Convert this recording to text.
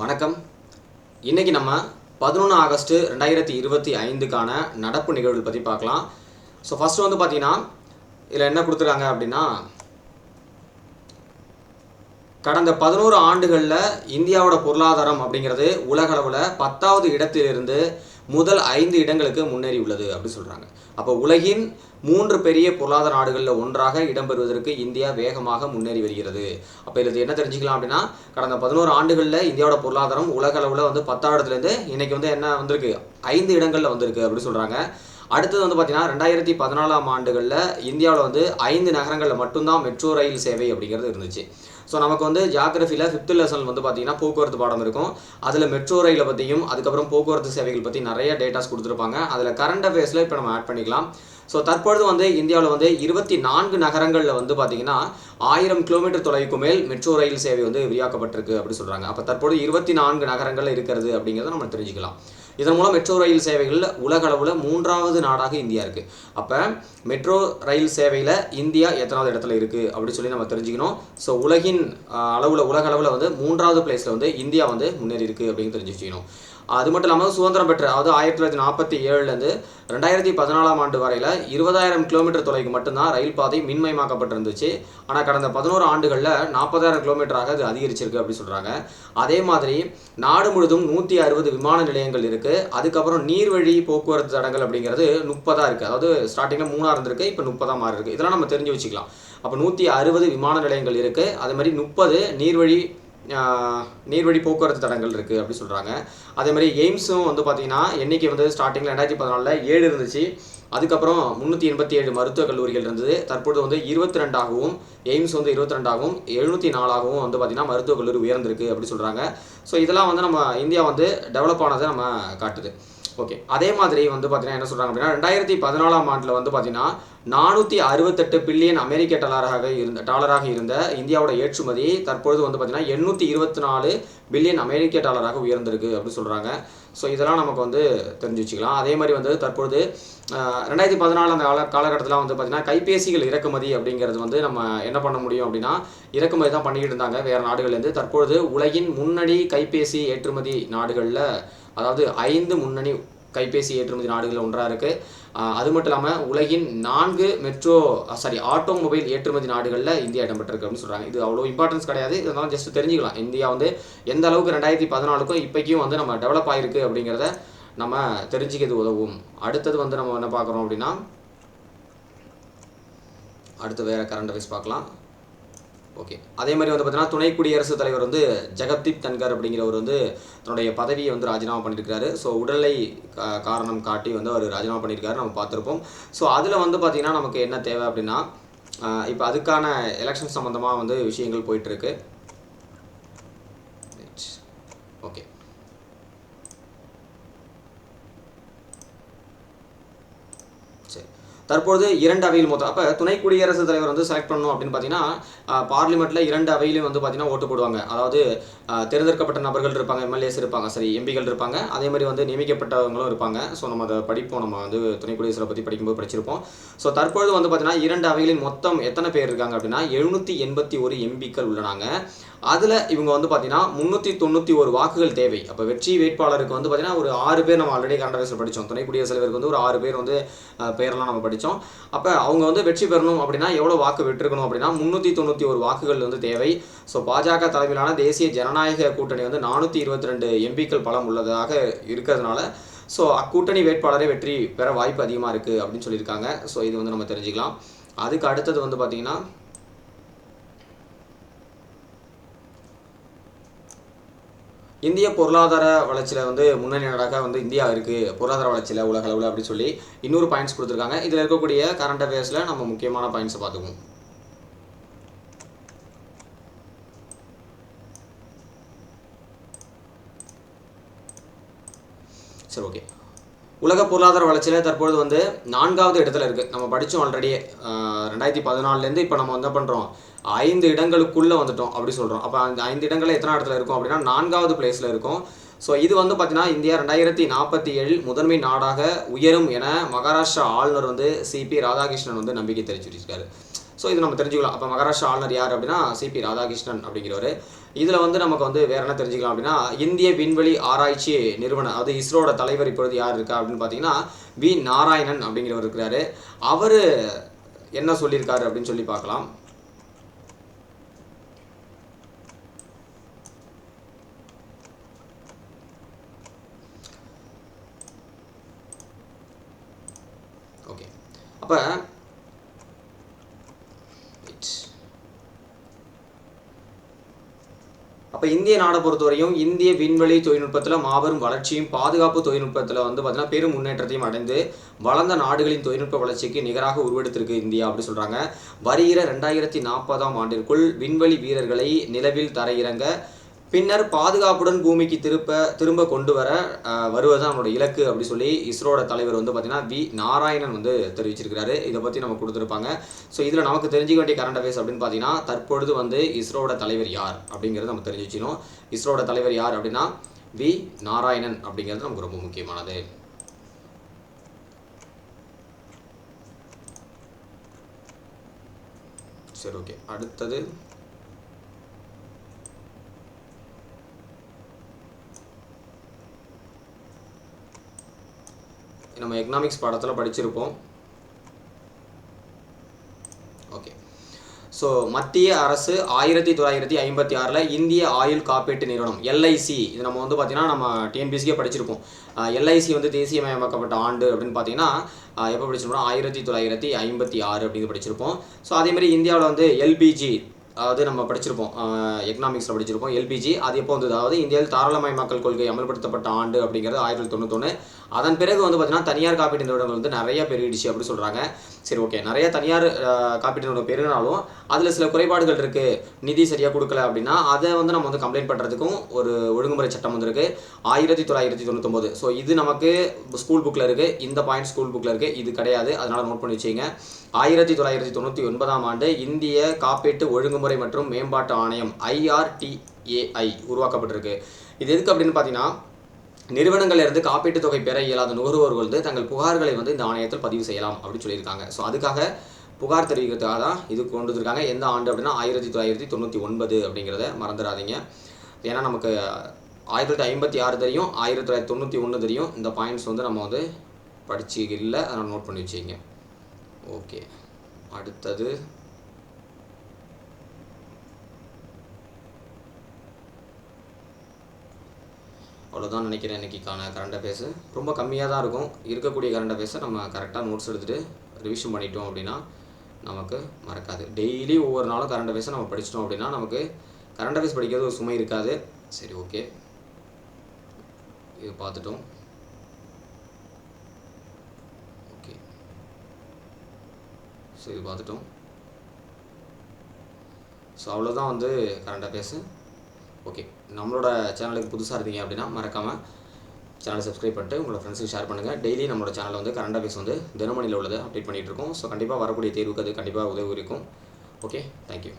வணக்கம். இன்னைக்கு நம்ம பதினொன்று ஆகஸ்ட்டு ரெண்டாயிரத்தி இருபத்தி ஐந்துக்கான நடப்பு நிகழ்வுகள் பற்றி பார்க்கலாம். ஸோ ஃபஸ்ட்டு வந்து பார்த்தீங்கன்னா இதில் என்ன கொடுத்துருக்காங்க அப்படின்னா கடந்த பதினோரு ஆண்டுகளில் இந்தியாவோட பொருளாதாரம் அப்படிங்கிறது உலகளவில் பத்தாவது இடத்திலிருந்து முதல் ஐந்து இடங்களுக்கு முன்னேறி உள்ளது அப்படின்னு சொல்கிறாங்க அப்போ உலகின் மூன்று பெரிய பொருளாதார நாடுகளில் ஒன்றாக இடம்பெறுவதற்கு இந்தியா வேகமாக முன்னேறி வருகிறது. அப்போ இதில் என்ன தெரிஞ்சுக்கலாம் அப்படின்னா கடந்த பதினோரு ஆண்டுகளில் இந்தியாவோட பொருளாதாரம் உலக அளவில் வந்து பத்தாயிரத்துலேருந்து இன்னைக்கு வந்து என்ன வந்திருக்கு? ஐந்து இடங்களில் வந்திருக்கு அப்படின்னு சொல்கிறாங்க அடுத்தது வந்து பார்த்தீங்கன்னா ரெண்டாயிரத்தி பதினாலாம் ஆண்டுகளில் இந்தியாவில் வந்து ஐந்து நகரங்களில் மட்டும்தான் மெட்ரோ ரயில் சேவை அப்படிங்கிறது இருந்துச்சு. ஸோ நமக்கு வந்து ஜியாகிரஃபியில் ஃபிஃப்த்து லெசன் வந்து பார்த்தீங்கன்னா போக்குவரத்து பாடம் இருக்கும். அதில் மெட்ரோ ரயிலை பற்றியும் அதுக்கப்புறம் போக்குவரத்து சேவைகள் பற்றி நிறைய டேட்டாஸ் கொடுத்துருப்பாங்க. அதில் கரண்ட் அஃபேர்ஸில் இப்போ நம்ம ஆட் பண்ணிக்கலாம். ஸோ தற்பொழுது வந்து இந்தியாவில் வந்து இருபத்தி நான்கு நகரங்களில் வந்து பார்த்தீங்கன்னா ஆயிரம் கிலோமீட்டர் தொலைவுக்கு மேல் மெட்ரோ ரயில் சேவை வந்து விரிவாக்கப்பட்டிருக்கு அப்படி சொல்கிறாங்க அப்போ தற்போது இருபத்தி நான்கு நகரங்களில் இருக்கிறது அப்படிங்கிறத நம்ம தெரிஞ்சுக்கலாம். இதன் மூலம் மெட்ரோ ரயில் சேவைகளில் உலக அளவில் மூன்றாவது நாடாக இந்தியா இருக்குது அப்போ மெட்ரோ ரயில் சேவையில் இந்தியா எத்தனாவது இடத்துல இருக்குது அப்படின்னு சொல்லி நம்ம தெரிஞ்சுக்கணும். ஸோ உலகின் அளவில் உலக அளவில் வந்து மூன்றாவது பிளேஸில் வந்து இந்தியா வந்து முன்னேறி இருக்குது அப்படின்னு தெரிஞ்சு வச்சுக்கணும் அது மட்டும் இல்லாமல் சுதந்திரம் பெற்ற அதாவது ஆயிரத்தி தொள்ளாயிரத்தி நாற்பத்தி ஏழுலேருந்து ரெண்டாயிரத்தி பதினாலாம் ஆண்டு வரையில் இருபதாயிரம் கிலோமீட்டர் தொலைக்கு மட்டும்தான் ரயில் பாதை மின்மயமாக்கப்பட்டிருந்துச்சு. ஆனால் கடந்த பதினோரு ஆண்டுகளில் நாற்பதாயிரம் கிலோமீட்டராக அது அதிகரிச்சிருக்கு அப்படின்னு சொல்கிறாங்க அதே மாதிரி நாடு முழுதும் நூற்றி அறுபது விமான நிலையங்கள் இருக்குது அதுக்கப்புறம் நீர்வழி போக்குவரத்து தடங்கள் அப்படிங்கிறது முப்பதாக இருக்குது அதாவது ஸ்டார்டிங்கில் மூணாக இருந்திருக்கு இப்போ முப்பதாக மாறி இருக்குது இதெல்லாம் நம்ம தெரிஞ்சு வச்சுக்கலாம். அப்போ நூற்றி அறுபது விமான நிலையங்கள் இருக்குது அது மாதிரி முப்பது நீர்வழி நீர்வழி போக்குவரத்து தடங்கள் இருக்குது அப்படின்னு சொல்கிறாங்க அதே மாதிரி எய்ம்ஸும் வந்து பார்த்தீங்கன்னா எண்ணிக்கை வந்து ஸ்டார்டிங்கில் ரெண்டாயிரத்தி பதினாலில் ஏழு இருந்துச்சு. அதுக்கப்புறம் முந்நூற்றி எண்பத்தி ஏழு மருத்துவக் கல்லூரிகள் இருந்தது. தற்பொழுது வந்து இருபத்தி ரெண்டாகவும் எய்ம்ஸ் வந்து இருபத்தி ரெண்டாகவும் எழுநூற்றி நாலாகவும் வந்து பார்த்திங்கன்னா மருத்துவக் கல்லூரி உயர்ந்திருக்கு அப்படின்னு சொல்கிறாங்க ஸோ இதெல்லாம் வந்து நம்ம இந்தியா வந்து டெவலப் ஆனதை நம்ம காட்டுது. ஓகே அதே மாதிரி வந்து பார்த்தீங்கன்னா என்ன சொல்கிறாங்க அப்படின்னா ரெண்டாயிரத்தி பதினாலாம் ஆண்டில் வந்து பார்த்தீங்கன்னா நானூற்றி அறுபத்தெட்டு பில்லியன் அமெரிக்க டாலராக இருந்த டாலராக இருந்த இந்தியாவோட ஏற்றுமதி தற்பொழுது வந்து பார்த்தீங்கன்னா எண்ணூற்றி இருபத்தி நாலு பில்லியன் அமெரிக்க டாலராக உயர்ந்திருக்கு அப்படின்னு சொல்கிறாங்க ஸோ இதெல்லாம் நமக்கு வந்து தெரிஞ்சு வச்சுக்கலாம் அதே மாதிரி வந்து தற்பொழுது ரெண்டாயிரத்தி பதினாலு அந்த கால காலகட்டத்தில் வந்து பார்த்திங்கன்னா கைபேசிகள் இறக்குமதி அப்படிங்கிறது வந்து நம்ம என்ன பண்ண முடியும் அப்படின்னா இறக்குமதி தான் பண்ணிக்கிட்டு இருந்தாங்க வேறு நாடுகள்லேருந்து. தற்பொழுது உலகின் முன்னணி கைபேசி ஏற்றுமதி நாடுகளில் அதாவது ஐந்து முன்னணி கைபேசி ஏற்றுமதி நாடுகளில் ஒன்றாக இருக்குது அது மட்டும் இல்லாமல் உலகின் நான்கு மெட்ரோ சாரி ஆட்டோமொபைல் ஏற்றுமதி நாடுகளில் இந்தியா இடம்பெற்றிருக்கு அப்படின்னு சொல்கிறாங்க இது அவ்வளோ இம்பார்ட்டன்ஸ் கிடையாது. இதெல்லாம் ஜஸ்ட் தெரிஞ்சுக்கலாம். இந்தியா வந்து எந்த அளவுக்கு ரெண்டாயிரத்தி பதினாலுக்கும் இப்போக்கும் வந்து நம்ம டெவலப் ஆகிருக்கு அப்படிங்கிறத நம்ம தெரிஞ்சுக்கிறது உதவும். அடுத்தது வந்து நம்ம என்ன பார்க்குறோம் அப்படின்னா அடுத்து வேறு கரண்ட் அஃபேர்ஸ் பார்க்கலாம். ஓகே அதே மாதிரி வந்து பார்த்தீங்கன்னா துணை குடியரசுத் தலைவர் வந்து ஜெகதீப் தன்கர் அப்படிங்கிறவர் வந்து தன்னுடைய பதவியை வந்து ராஜினாமா பண்ணியிருக்காரு ஸோ உடலை காரணம் காட்டி வந்து அவர் ராஜினாமா பண்ணியிருக்காரு. நம்ம பார்த்துருப்போம். ஸோ அதில் வந்து பார்த்தீங்கன்னா நமக்கு என்ன தேவை அப்படின்னா இப்போ அதுக்கான எலெக்ஷன் சம்மந்தமாக வந்து விஷயங்கள் போயிட்டுருக்கு ஓகே தற்பொழுது இரண்டு அவையில் மொத்தம். அப்போ துணை குடியரசுத் தலைவர் வந்து செலக்ட் பண்ணணும் அப்படின்னு பார்த்தீங்கன்னா பார்லிமெண்ட்டில் இரண்டு அவையிலும் வந்து பார்த்தீங்கன்னா ஓட்டு போடுவாங்க. அதாவது தேர்ந்தெடுக்கப்பட்ட நபர்கள் இருப்பாங்க எம்எல்ஏஸ் இருப்பாங்க சரி எம்பிகள் இருப்பாங்க. அதே மாதிரி வந்து நியமிக்கப்பட்டவங்களும் இருப்பாங்க. ஸோ நம்ம அதை படிப்போம். நம்ம வந்து துணை குடியரசை பற்றி படிக்கும்போது படிச்சிருப்போம். ஸோ தற்பொழுது வந்து பார்த்தீங்கன்னா இரண்டு அவைகளின் மொத்தம் எத்தனை பேர் இருக்காங்க அப்படின்னா எழுநூற்றி எண்பத்தி ஒரு எம்பிக்கள் உள்ளனாங்க அதில் இவங்க வந்து பார்த்தீங்கன்னா முந்நூற்றி தொண்ணூற்றி ஒரு வாக்குகள் தேவை. அப்போ வெற்றி வேட்பாளருக்கு வந்து பார்த்தீங்கன்னா ஒரு ஆறு பேர் நம்ம ஆல்ரெடி கரண்ட் அஃபேர்ஸில் படித்தோம் துணை குடியரசுத் தலைவருக்கு வந்து ஒரு ஆறு பேர் வந்து பேரெல்லாம் நம்ம படித்தோம் அப்போ அவங்க வந்து வெற்றி பெறணும் அப்படின்னா எவ்வளோ வாக்கு விட்டுருக்கணும் அப்படின்னா முந்நூற்றி தொண்ணூற்றி ஒரு வாக்குகள் வந்து தேவை. ஸோ பாஜக தலைமையிலான தேசிய ஜனநாயக கூட்டணி வந்து நானூற்றி இருபத்தி ரெண்டு எம்பிக்கள் பலம் உள்ளதாக இருக்கிறதுனால ஸோ அக்கூட்டணி வேட்பாளரே வெற்றி பெற வாய்ப்பு அதிகமாக இருக்குது அப்படின்னு சொல்லியிருக்காங்க. ஸோ இது வந்து நம்ம தெரிஞ்சுக்கலாம். அதுக்கு அடுத்தது வந்து பார்த்தீங்கன்னா இந்திய பொருளாதார வளர்ச்சியில் வந்து முன்னணி நாடாக வந்து இந்தியா இருக்குது பொருளாதார வளர்ச்சியில் உலக அளவில் அப்படின்னு சொல்லி இன்னொரு பாயிண்ட்ஸ் கொடுத்துருக்காங்க. இதில் இருக்கக்கூடிய கரண்ட் அஃபேர்ஸில் நம்ம முக்கியமான பாயிண்ட்ஸை பார்த்துக்குவோம். சரி ஓகே உலக பொருளாதார வளர்ச்சியில் தற்பொழுது வந்து நான்காவது இடத்துல இருக்குது நம்ம படித்தோம் ஆல்ரெடி ரெண்டாயிரத்தி பதினாலுலேருந்து இப்போ நம்ம என்ன பண்ணுறோம் ஐந்து இடங்களுக்குள்ளே வந்துட்டோம் அப்படி சொல்கிறோம் அப்போ அந்த ஐந்து இடங்களில் எத்தனை இடத்துல இருக்கும் அப்படின்னா நான்காவது பிளேஸில் இருக்கும். ஸோ இது வந்து பார்த்தீங்கன்னா இந்தியா ரெண்டாயிரத்தி நாற்பத்தி ஏழில் முதன்மை நாடாக உயரும் என மகாராஷ்டிரா ஆளுநர் வந்து சிபி ராதாகிருஷ்ணன் வந்து நம்பிக்கை தெரிவிச்சிருக்காரு. ஸோ இது நம்ம தெரிஞ்சுக்கலாம். அப்போ மகாராஷ்டிரா ஆளுநர் யார் அப்படின்னா சிபி ராதாகிருஷ்ணன் அப்படிங்கிறவர். இதில் வந்து நமக்கு வந்து வேற என்ன தெரிஞ்சுக்கலாம் அப்படின்னா இந்திய விண்வெளி ஆராய்ச்சி நிறுவனம் அது இஸ்ரோட தலைவர் இப்பொழுது யார் இருக்கா அப்படின்னு பார்த்தீங்கன்னா வி நாராயணன் அப்படிங்கிறவர் இருக்கிறாரு. அவர் என்ன சொல்லியிருக்காரு அப்படின்னு சொல்லி பார்க்கலாம். ஓகே. அப்போ அப்போ இந்திய நாடை பொறுத்தவரையும் இந்திய விண்வெளி தொழில்நுட்பத்தில் மாபெரும் வளர்ச்சியும் பாதுகாப்பு தொழில்நுட்பத்தில் வந்து பார்த்தீங்கன்னா பெரும் முன்னேற்றத்தையும் அடைந்து வளர்ந்த நாடுகளின் தொழில்நுட்ப வளர்ச்சிக்கு நிகராக உருவெடுத்திருக்கு இந்தியா அப்படி சொல்கிறாங்க வருகிற ரெண்டாயிரத்தி நாற்பதாம் ஆண்டிற்குள் விண்வெளி வீரர்களை நிலவில் தரையிறங்க பின்னர் பாதுகாப்புடன் பூமிக்கு திருப்ப திரும்ப கொண்டு வர அஹ், வருவது நம்மளோட இலக்கு அப்படி சொல்லி இஸ்ரோட தலைவர் வந்து பார்த்தீங்கன்னா வி. நாராயணன் வந்து தெரிவிச்சிருக்கிறாரு. இதை பற்றி நம்ம கொடுத்துருப்பாங்க. ஸோ இதில் நமக்கு தெரிஞ்சிக்க வேண்டிய கரண்ட் அஃபேர்ஸ் அப்படின்னு பார்த்தீங்கன்னா தற்பொழுது வந்து இஸ்ரோட தலைவர் யார் அப்படிங்கிறத நம்ம தெரிஞ்சு வச்சுக்கணும் இஸ்ரோட தலைவர் யார் அப்படின்னா வி. நாராயணன் அப்படிங்கிறது நமக்கு ரொம்ப முக்கியமானது. சரி ஓகே அடுத்தது நம்ம எக்கனாமிக்ஸ் பாடத்தில் படிச்சிருப்போம். ஓகே ஸோ மத்திய அரசு ஆயிரத்தி தொள்ளாயிரத்தி ஐம்பத்தி ஆறில் இந்திய ஆயுள் காப்பீட்டு நிறுவனம் எல்ஐசி இது நம்ம வந்து பார்த்தீங்கன்னா நம்ம டிஎன்பிசிக்கே படிச்சிருப்போம். எல்ஐசி வந்து தேசியமயமாக்கப்பட்ட ஆண்டு அப்படின்னு பார்த்தீங்கன்னா எப்போ படிச்சிருப்போம் ஆயிரத்தி தொள்ளாயிரத்தி ஐம்பத்தி ஆறு அப்படின்னு படிச்சிருப்போம். ஸோ அதே மாதிரி இந்தியாவில் வந்து எல்பிஜி அதாவது நம்ம படிச்சிருப்போம். எக்கனாமிக்ஸில் படிச்சிருப்போம் எல்பிஜி அது எப்போ வந்தது? அதாவது இந்தியாவில் தாராளமயமாக்கல் கொள்கை அமல்படுத்தப்பட்ட ஆண்டு அப்படிங்கிறது ஆயிரத்தி தொண்ணூத்தொன்று அதன் பிறகு வந்து பார்த்தீங்கன்னா தனியார் காப்பீட்டு நிறுவனங்கள் வந்து நிறைய பெருகிடுச்சு அப்படின்னு சொல்கிறாங்க சரி ஓகே நிறைய தனியார் காப்பீட்டு நிறுவனம் பெருகினாலும் அதில் சில குறைபாடுகள் இருக்குது நிதி சரியாக கொடுக்கல அப்படின்னா அதை வந்து நம்ம வந்து கம்ப்ளைண்ட் பண்ணுறதுக்கும் ஒரு ஒழுங்குமுறை சட்டம் வந்திருக்கு ஆயிரத்தி தொள்ளாயிரத்தி தொண்ணூத்தொம்பது. ஸோ இது நமக்கு ஸ்கூல் புக்கில் இருக்குது இந்த பாயிண்ட் ஸ்கூல் புக்கில் இருக்குது இது கிடையாது. அதனால் நோட் பண்ணி வச்சுங்க ஆயிரத்தி தொள்ளாயிரத்தி தொண்ணூற்றி ஒன்பதாம் ஆண்டு இந்திய காப்பீட்டு ஒழுங்குமுறை மற்றும் மேம்பாட்டு ஆணையம் ஐஆர்டிஏஐ உருவாக்கப்பட்டிருக்கு. இது எதுக்கு அப்படின்னு பார்த்தீங்கன்னா நிறுவனங்களிலிருந்து காப்பீட்டுத் தொகை பெற இயலாத நுகர்வோர்கள் வந்து தங்கள் புகார்களை வந்து இந்த ஆணையத்தில் பதிவு செய்யலாம் அப்படின்னு சொல்லியிருக்காங்க. ஸோ அதுக்காக புகார் தெரிவிக்கிறதுக்காக தான் இது கொண்டு வந்திருக்காங்க. எந்த ஆண்டு அப்படின்னா ஆயிரத்தி தொள்ளாயிரத்தி தொண்ணூற்றி ஒன்பது அப்படிங்கிறத மறந்துடாதீங்க. ஏன்னா நமக்கு ஆயிரத்தி தொள்ளாயிரத்தி ஐம்பத்தி ஆறு தெரியும் ஆயிரத்தி தொள்ளாயிரத்தி தொண்ணூற்றி ஒன்று தெரியும். இந்த பாயிண்ட்ஸ் வந்து நம்ம வந்து படிச்சு இல்லை அதனால் நோட் பண்ணி வச்சுக்கிங்க. ஓகே அடுத்தது அவ்வளோதான் நினைக்கிறேன் இன்னைக்கான கரண்ட் அஃபேர்ஸு ரொம்ப கம்மியாக தான் இருக்கும். இருக்கக்கூடிய கரண்ட் அஃபேர்ஸை நம்ம கரெக்டாக நோட்ஸ் எடுத்துகிட்டு ரிவிஷன் பண்ணிட்டோம் அப்படின்னா நமக்கு மறக்காது. டெய்லி ஒவ்வொரு நாளும் கரண்ட் அஃபேர்ஸை நம்ம படிச்சிட்டோம் அப்படின்னா நமக்கு கரண்ட் அஃபேர்ஸ் படிக்கிறது ஒரு சுமை இருக்காது. சரி ஓகே இது பார்த்துட்டோம். ஓகே ஸோ இது பார்த்துட்டோம். ஸோ அவ்வளோதான் வந்து கரண்ட் அஃபேர்ஸு ஓகே. நம்மளோட சேனலுக்கு புதுசாக இருந்தீங்க அப்படின்னா மறக்காமல் சேனலை சப்ஸ்கிரைப் பண்ணிட்டு உங்களோட ஃப்ரெண்ட்ஸுக்கு ஷேர் பண்ணுங்கள் டெய்லி நம்மளோட சேனலில் வந்து கரண்ட் அஃபேர்ஸ் வந்து தினமணியில் உள்ளது அப்டேட் பண்ணிகிட்டு இருக்கோம். ஸோ கண்டிப்பாக வரக்கூடிய தேர்வுக்கு அது கண்டிப்பாக உதவி இருக்கும். Okay thank you